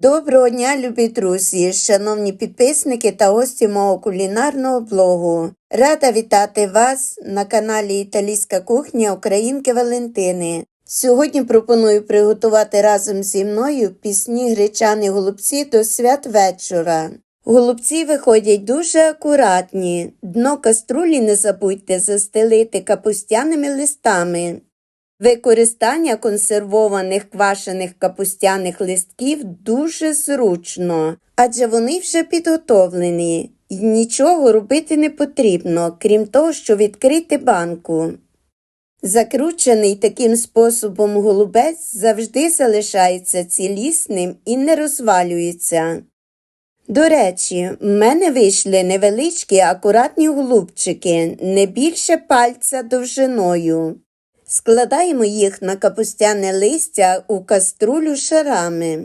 Доброго дня, любі друзі, шановні підписники та гості мого кулінарного блогу. Рада вітати вас на каналі Італійська кухня Українки Валентини. Сьогодні пропоную приготувати разом зі мною пісні гречані голубці до свят вечора. Голубці виходять дуже акуратні. Дно каструлі не забудьте застелити капустяними листами. Використання консервованих квашених капустяних листків дуже зручно, адже вони вже підготовлені і нічого робити не потрібно, крім того, що відкрити банку. Закручений таким способом голубець завжди залишається цілісним і не розвалюється. До речі, в мене вийшли невеличкі акуратні голубчики, не більше пальця довжиною. Складаємо їх на капустяне листя у каструлю шарами.